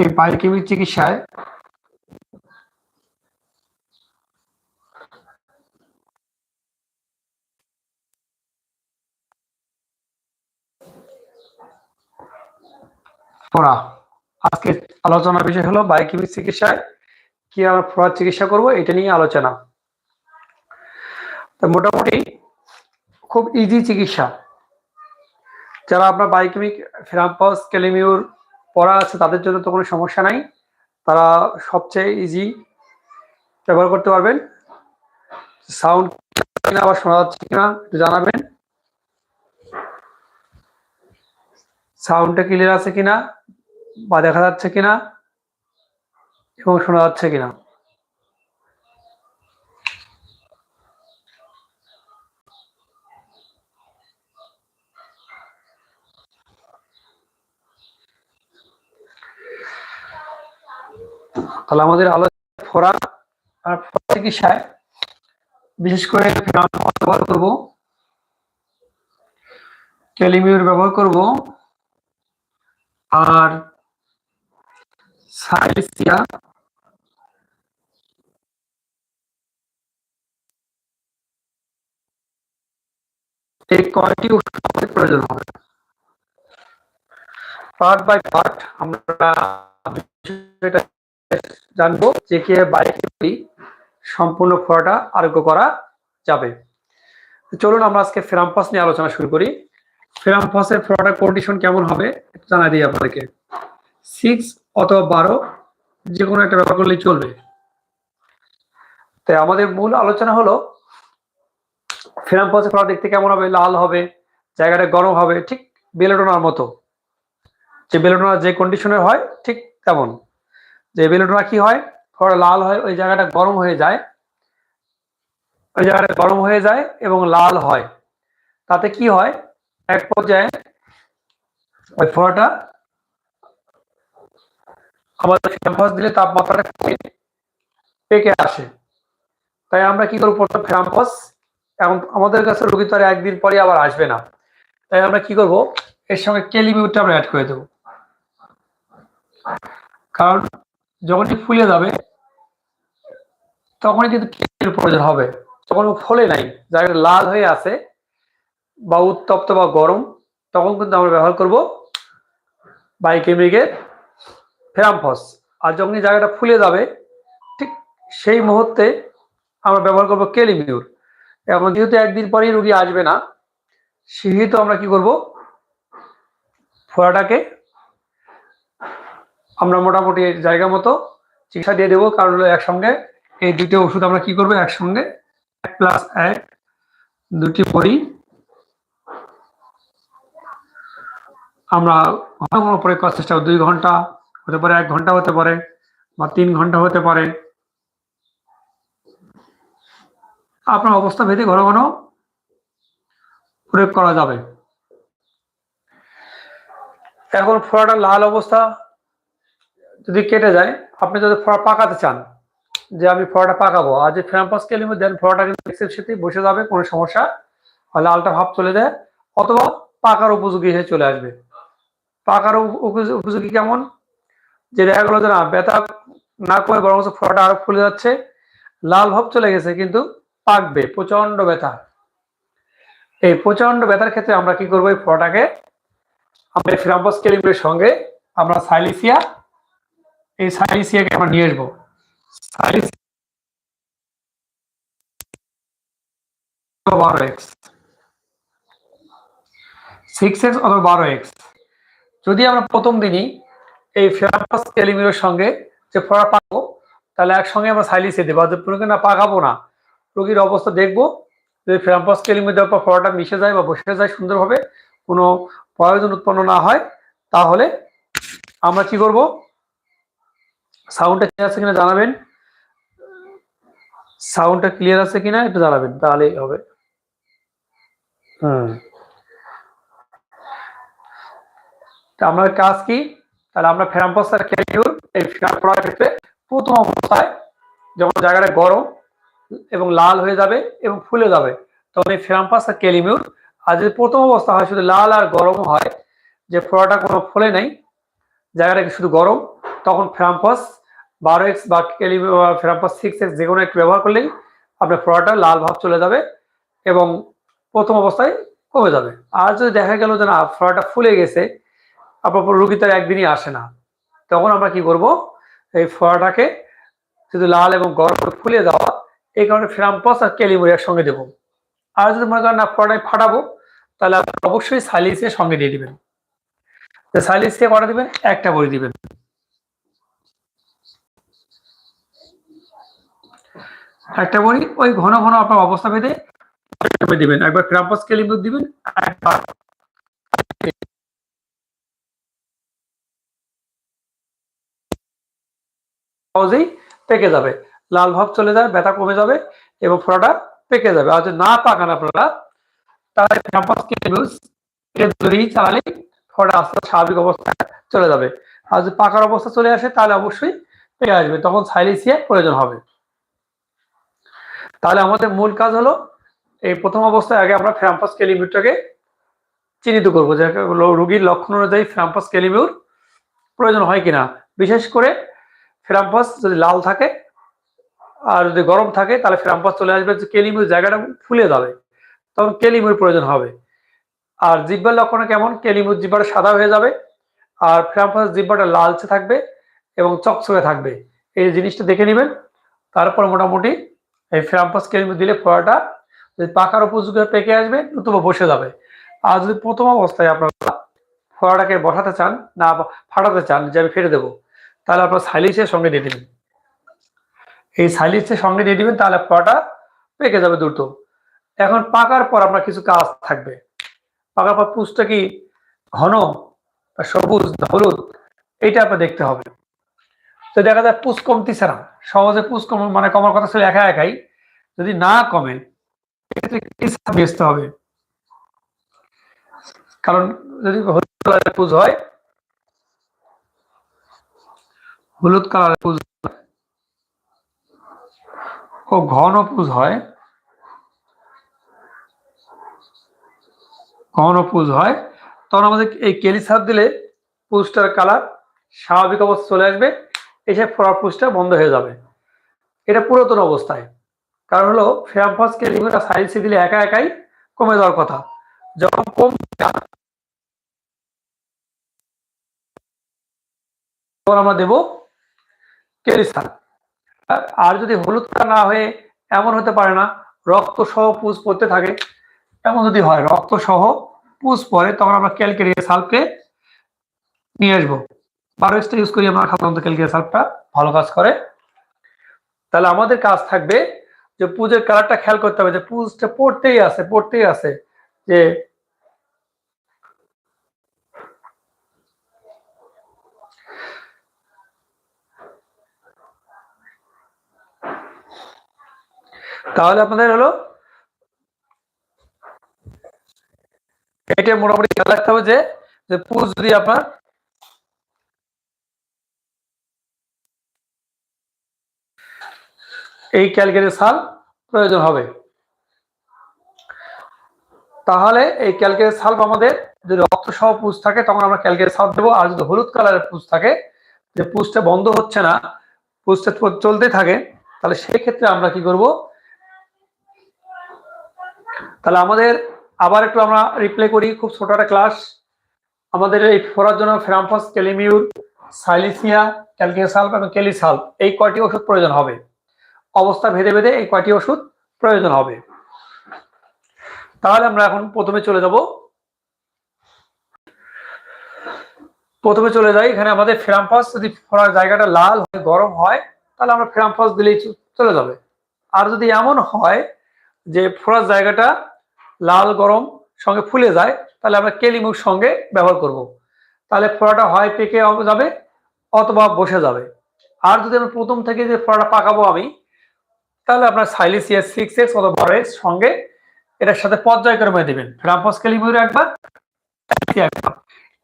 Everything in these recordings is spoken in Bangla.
এই বায়োকেমিক চিকিৎসায় পড়া আজকে আলোচনার বিষয় হলো বায়োকেমিক চিকিৎসায় কি আমরা ফোড়ার চিকিৎসা করব এটা নিয়ে আলোচনা। তো মোটামুটি খুব ইজি চিকিৎসা। যারা আপনার বায়োকেমিক ফেরাম্পাস, ক্যালিমিউর পড়া আছে, তাদের জন্য তো কোনো সমস্যা নাই। তারা সবচেয়ে ইজি ব্যবহার করতে পারবেন। সাউন্ড আবার শোনা যাচ্ছে কিনা একটু জানাবেন। সাউন্ডটা ক্লিয়ার আছে কিনা বা দেখা যাচ্ছে কিনা এবং শোনা যাচ্ছে কিনা। তাহলে আমাদের আলোচনা ফোড়া আর ফোড়া চিকিৎসায় বিশেষ করে ব্যবহার করব। ক্যালিমিউর ব্যবহার করব। আর সাইলেসিয়া এই কয়টি ওষুধ প্রয়োজন হবে। পার্ট বাই পার্ট আমরা জানব যে কে বাইরে সম্পূর্ণ ফোড়াটা আরোগ্য করা যাবে। চলুন আমরা আজকে ফেরাম্পাস নিয়ে আলোচনা শুরু করি। ফেরাম্পাসের ফোড়াটা কন্ডিশন কেমন হবে জানা দিই আপনাদেরকে। সিক্স অথবা বারো, যে কোনো একটা ব্যবহার করলেই চলবে। তাই আমাদের মূল আলোচনা হলো ফেরাম্পাসের ফোড়া দেখতে কেমন হবে? লাল হবে, জায়গাটা গরম হবে, ঠিক বেলেডোনার মতো। যে বেলেডোনা যে কন্ডিশনের হয়, ঠিক তেমন। যে বেলুনটা কি হয়? ফোড়া লাল হয়, ওই জায়গাটা গরম হয়ে যায়। ওই জায়গাটা গরম হয়ে যায় এবং লাল হয়। তাতে কি হয়? এক পর্যায়ে ওই ফোড়াটা আমাদের ফ্যাম্পাস দিলে তাপমাত্রাটা পেকে আসে। তাই আমরা কি করব? প্রথম ফ্যাম্পাস এখন আমাদের কাছে রোগী তো আর একদিন পরে আবার আসবে না। তাই আমরা কি করব? এর সঙ্গে কেলিমিউটটা আমরা অ্যাড করে দেবো। কারণ যখনই ফুলে যাবে, তখনই কিন্তু কেকের প্রয়োজন হবে। যখন ফলে নাই জায়গাটা লাল হয়ে আছে বা উত্তপ্ত বা গরম, তখন কিন্তু আমরা ব্যবহার করব বাইকেমিকের ফেরামফস। আর যখনই জায়গাটা ফুলে যাবে, ঠিক সেই মুহূর্তে আমরা ব্যবহার করব কেলিমিউর। এখন যেহেতু একদিন পরেই রুগী আসবে না, সেহেতু আমরা কি করব? ফোড়াটাকে আমরা মোটামুটি জায়গা মতো চিকিৎসা দিয়ে দেবো। কারণ হলো একসঙ্গে এই দুটি ওষুধ আমরা কি করব? একসঙ্গে এক প্লাস এক, দুটি পরি আমরা ঘন ঘন পরে করার চেষ্টা দুই ঘণ্টা হতে পারে, এক ঘণ্টা হতে পারে বা তিন ঘণ্টা হতে পারে। আপনার অবস্থা ভেদে ঘন ঘন প্রয়োগ করা যাবে। এখন ফোড়াটা লাল অবস্থা। যদি কেটে যায়, আপনি যদি ফোড়া পাকাতে চান, যে আমি ফোড়াটা পাকাবো, আর যে ফ্যাম্পাস কেলিমে দেন, ফোড়াটা কিন্তু মিক্সের সাথে বসে যাবে, কোনো সমস্যা। হলে আলটা ভাব চলে যায়, অথবা পাকার উপযোগী হয়ে চলে আসবে। পাকার উপযোগী কেমন? যে দেখা গেলো যে না, ব্যথা না করে বরং ফোড়াটা আরও ফুলে যাচ্ছে, লাল ভাব চলে গেছে, কিন্তু পাকবে প্রচণ্ড ব্যথা। এই প্রচণ্ড ব্যথার ক্ষেত্রে আমরা কি করব? এই ফোড়াটাকে, আমরা ফ্রাম্পাস কেলিমের সঙ্গে, আমরা সাইলিসিয়া এই সাইলিসিয়াকে আমরা নিয়ে আসব। বারো এক্স যদি আমরা প্রথম দিনই এই ফেরাপাস ক্যালিমিরের সঙ্গে যে ফোড়া পাবো, তাহলে একসঙ্গে আমরা সাইলিসিয়া দেবো। রোগী না পাকাবো না রোগীর অবস্থা দেখব যদি ফেরাম্পাস ক্যালিমির দেওয়ার পর ফোড়াটা মিশে যায় বা বসে যায় সুন্দরভাবে, কোনো প্রয়োজন উৎপন্ন না হয়, তাহলে আমরা কি করব? সাউন্ডটা ক্লিয়ার আছে কিনা জানাবেন? সাউন্ডটা ক্লিয়ার আছে কিনা একটু জানাবেন, তাহলেই হবে। হুম। আমরা কাজ কি? তাহলে আমরা ফেরাম্পাস আর ক্যালিউর এই করার ক্ষেত্রে প্রথম অবস্থায় যখন জায়গাটা গরম এবং লাল হয়ে যাবে এবং ফুলে যাবে, তখন এই ফেরাম্পাস আর ক্যালিমিউর আর যদি প্রথম অবস্থা হয়, শুধু লাল আর গরম হয়, যে ফোড়াটা কোনো ফলে নাই, জায়গাটা শুধু গরম, তখন ফ্রাম্পাস বারো এক্স বা কেলি ফ্রাম্পাস সিক্স এক্স যে কোনো একটু ব্যবহার করলেই আপনার ফোড়াটা লাল ভাব চলে যাবে এবং প্রথম অবস্থায় কমে যাবে। আর যদি দেখা গেল যে না ফোড়াটা ফুলে গেছে, আপনার রুগী তার একদিনই আসে না। তখন আমরা কি করব? এই ফোড়াটাকে যদি লাল এবং গরম করে ফুলিয়ে দেওয়া এই কারণে ফ্রাম্পাস আর কেলিমুরি একসঙ্গে দেবো। আর যদি মনে করেন না ফোড়াটায় ফাটাবো, তাহলে আপনি অবশ্যই সাইলিসের সঙ্গে দিয়ে দিবেন। সাইলিস দিয়ে কটা দিবেন? একটা বই দিবেন। একটা বড়ি, ওই ঘন ঘন আপনার অবস্থা ভেদে দিবেন। একবার ক্রাম্পাস কেলিমুর দিবেন, একবার সহজেই পেকে যাবে। লাল ভাব চলে যাবে ব্যথা কমে যাবে এবং ফোড়াটা পেকে যাবে। আর যদি না পাকান আপনারা, তাহলে ক্যাম্পাস কেমিউস ধরেই চালালে ফোড়া আস্তে স্বাভাবিক অবস্থায় চলে যাবে। আর যদি পাকার অবস্থা চলে আসে, তাহলে অবশ্যই পেকে আসবে। তখন সাইলিসিয়া প্রয়োজন হবে। তাহলে আমাদের মূল কাজ হলো এই প্রথম অবস্থায় আগে আমরা ফ্রাম্পাস কেলিমিউরটাকে চিহ্নিত করব, যে রোগীর লক্ষণ অনুযায়ী ফ্রাম্পাস কেলিমিউর প্রয়োজন হয় কিনা। বিশেষ করে ফ্রাম্পাস যদি লাল থাকে আর যদি গরম থাকে, তাহলে ফ্রাম্পাস চলে আসবে যে কেলিমিউর জায়গাটা ফুলে যাবে, তখন কেলিমুর প্রয়োজন হবে। আর জিব্বার লক্ষণে কেমন? কেলিমুর জিব্বাটা সাদা হয়ে যাবে আর ফ্রাম্পাস জিব্বাটা লালচে থাকবে এবং চকচকে থাকবে। এই জিনিসটা দেখে নেবেন। তারপর মোটামুটি এই ফ্রাম্পাস কেলিমুর দিলে ফোড়াটা যদি পাকার উপযোগী পেকে আসবে, নতুবা বসে যাবে। আর যদি প্রথম অবস্থায় আপনারা ফোড়াটাকে বসাতে চান, না ফাটাতে চান, যে আমি ফেটে দেবো, তাহলে আপনার সাইলিসের সঙ্গে দিয়ে দিবেন এই সাইলিসের সঙ্গে দিয়ে দিবেন তাহলে ফোড়াটা পেকে যাবে দ্রুত। এখন পাকার পর আপনার কিছু কাজ থাকবে। পাকার পর পুষটা কি ঘন সবুজ হলুদ? এটা আপনার দেখতে হবে। তো দেখা যায় পুষ কমতিছে না। সহজে পুষ কম মানে কমার কথা ছিল একা একাই। যদি না কমে বেচতে হবে? কারণ যদি হলুদ পুজ হয়, হলুদ কালারের পুজ ও ঘন পুজ হয়, ঘন পুজ হয়, তখন আমাদের এই কেলি সার দিলে পুজটার কালার স্বাভাবিক অবস্থা চলে আসবে। এসে পুজটা বন্ধ হয়ে যাবে। এটা পুরাতন অবস্থায়। কারণ হলো ফ্যাম্পাস কেলিমিটা সাইন্সে দিলে একা একাই কমে যাওয়ার কথা। যখন কম আমরা দেব কেলি সার আর যদি হলুদ না হয়ে এমন হতে পারে না রক্ত সহ পুজ পড়তে থাকে, এমন যদি হয় রক্ত সহ পুষ পরে তখন আমরা ক্যালকেরিয়া সালফকে নিয়ে আসব। বারো এক্সটা ইউজ করি আমরা সাধারণত ক্যালকেরিয়া সালফটা ভালো কাজ করে। তাহলে আমাদের কাজ থাকবে যে পুজের কালারটা খেয়াল করতে হবে যে পুজটা পড়তেই আছে পড়তেই আছে। যে তাহলে আপনাদের হলো এটা মোটামুটি খেয়াল রাখতে হবে যে পুজ যদি আপনার এই ক্যালকেরি সাল প্রয়োজন হবে। তাহলে এই ক্যালকেরি সাল্প আমাদের যদি রক্ত সহ পুজ থাকে, তখন আমরা ক্যালকেরি সাল্প দেবো। আর যদি হলুদ কালারের পুজ থাকে, যে পুজটা বন্ধ হচ্ছে না, পুজটা চলতে থাকে, তাহলে সেই ক্ষেত্রে আমরা কি করব? তাহলে আমাদের আবার একটু আমরা রিপ্লে করি। খুব ছোট একটা ক্লাস আমাদের এই ফোরার জন্য ফ্রাম্পাস, ক্যালিমিউর সাইলিসিয়া ক্যালকিয়াসাল্প এবং ক্যালিসাল্প এই কয়টি ওষুধ প্রয়োজন হবে? অবস্থা ভেদে ভেদে এই কয়টি ওষুধ প্রয়োজন হবে। তাহলে আমরা এখন প্রথমে চলে যাব। প্রথমে চলে যাই, এখানে আমাদের ফ্রাম্পাস যদি জায়গাটা লাল হয়, গরম হয়, তাহলে আমরা ফ্রাম্পাস দিলেই চলে যাবে। আর যদি এমন হয় যে ফোড়ার জায়গাটা লাল, গরম, সঙ্গে ফুলে যায়, তাহলে আমরা কেলিমুখ সঙ্গে ব্যবহার করব। তাহলে ফোড়াটা হয় পেকে যাবে অথবা বসে যাবে। আর যদি আমি প্রথম থেকে যে ফোড়াটা পাকাবো আমি তাহলে আপনার সাইলিসিয়া সিক্স এক্স অথবা এক্স সঙ্গে এটার সাথে পর্যায়ক্রমে দেবেন। ফ্রাম্পাস কেলিমুর একবার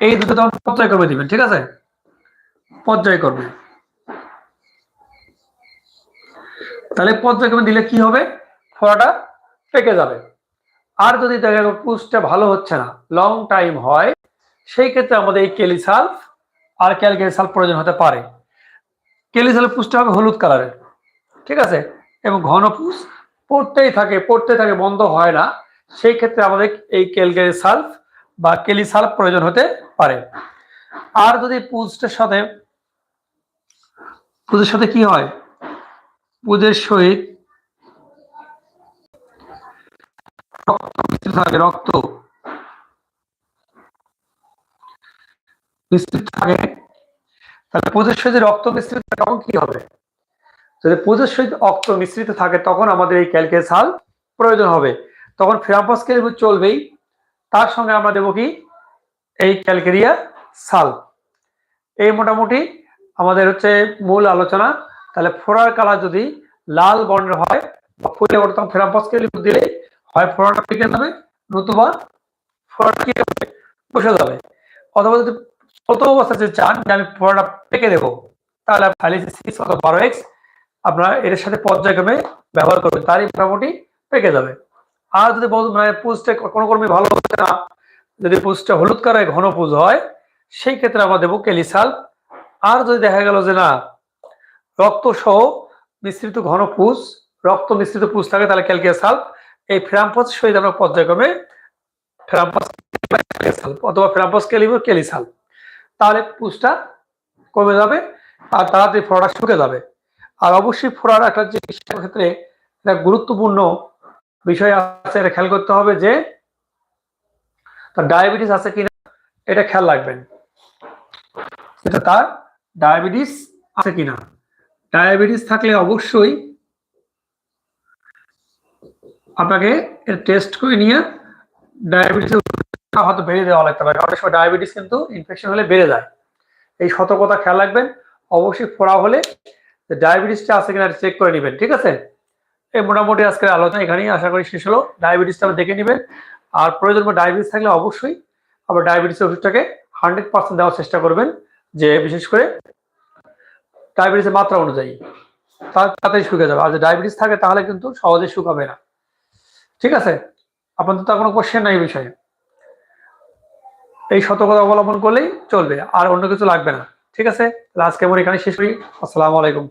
এই দুটো তখন পর্যায়ক্রমে দিবেন, ঠিক আছে? পর্যায়ক্রমে। তাহলে পর্যায়ক্রমে দিলে কি হবে? ফোড়াটা পেকে যাবে। আর যদি দেখা গেল পুষটা ভালো হচ্ছে না লং টাইম হয়, সেই ক্ষেত্রে আমাদের এই কেলিসালফ আর ক্যালকেলিসালফ প্রয়োজন হতে পারে। কেলিসালের পুষটা হবে হলুদ কালারের, ঠিক আছে? এবং ঘন পুষ পড়তেই থাকে পড়তে থাকে, বন্ধ হয় না। সেই ক্ষেত্রে আমাদের এই ক্যালকারি সালফ বা কেলি সালফ প্রয়োজন হতে পারে। আর যদি পুজটার সাথে, পুজের সাথে কি হয়? পুজের সহিত থাকে, রক্ত। মিশ্রিত থাকে। তাহলে পুজোর সহিত রক্ত মিশ্রিত তখন কি হবে? যদি পুজোর সহিত অক্ত মিশ্রিত থাকে, তখন আমাদের এই ক্যালকে সাল প্রয়োজন হবে। তখন ফেরাম্পাস চলবেই। তার সঙ্গে আমরা দেবো কি? এই ক্যালকেরিয়া সাল। এই মোটামুটি আমাদের হচ্ছে মূল আলোচনা। তাহলে ফোড়ার কালার যদি লাল বর্ণের হয়, বা ফুলে ওঠে তখন ফেরাম্পাস ক্যালিবু দিলে হয় ফোড়াটা পেকে যাবে, নতুবা ফোড়াটা কি বসে যাবে। অথবা যদি প্রথম অবস্থা যদি চান যে আমি ফোড়াটা পেকে দেবো, তাহলে ফাইলিস সিক্স অথবা বারো এক্স আপনারা এর সাথে পর্যায়ক্রমে ব্যবহার করবেন, তারই মোটামুটি পেকে যাবে। আর যদি মানে পুজটা কোনো কর্মী ভালো হচ্ছে না যদি পুজটা হলুদ কালারের ঘন পুজ হয়, সেই ক্ষেত্রে আমরা দেবো কেলিসাল। আর যদি দেখা গেল যে না রক্ত সহ মিশ্রিত ঘন পুজ, রক্ত মিশ্রিত পুজ থাকে, তাহলে ক্যালকিয়া এই ফ্রাম্পস সহিত আমরা পর্যায়ক্রমে ফ্রাম্পস অথবা ফ্রাম্পস কেলিমো কেলিসাল। তাহলে পুজটা কমে যাবে, আর তাড়াতাড়ি ফোড়াটা শুকে যাবে। আর অবশ্যই ফোড়ার একটা চিকিৎসার ক্ষেত্রে একটা গুরুত্বপূর্ণ বিষয় আছে, এটা খেয়াল করতে হবে যে তার ডায়াবেটিস আছে কিনা, এটা খেয়াল রাখবেন। এটা তার ডায়াবেটিস আছে কিনা। ডায়াবেটিস থাকলে অবশ্যই আপনাকে টেস্ট করে নিয়ে ডায়াবেটিস হয়তো বেড়ে দেওয়া লাগতে পারে। অনেক সময় ডায়াবেটিস কিন্তু ইনফেকশন হলে বেড়ে যায়। এই সতর্কতা খেয়াল রাখবেন। অবশ্যই ফোড়া হলে ডায়াবেটিসটা আছে কিনা চেক করে নেবেন, ঠিক আছে? এই মোটামুটি আজকের আলোচনা এখানেই আশা করি শেষ হলো। ডায়াবেটিসটা দেখে নেবেন। আর প্রয়োজন ডায়াবেটিস থাকলে অবশ্যই আবার ডায়াবেটিসের ওষুধটাকে হান্ড্রেড পার্সেন্ট দেওয়ার চেষ্টা করবেন, যে বিশেষ করে ডায়াবেটিসের মাত্রা অনুযায়ী। তাড়াতাড়ি শুকে যাবে। আর যদি ডায়াবেটিস থাকে তাহলে কিন্তু সহজে শুকাবে না। ঠিক আছে? আপনাদের তো কোনো কোশ্চেন নাই বিষয়ে। এই সতর্কতা অবলম্বন করলেই চলবে, আর অন্য কিছু লাগবে না। ঠিক আছে? আজকে আমার এখানে শেষ করি। আসসালামু আলাইকুম।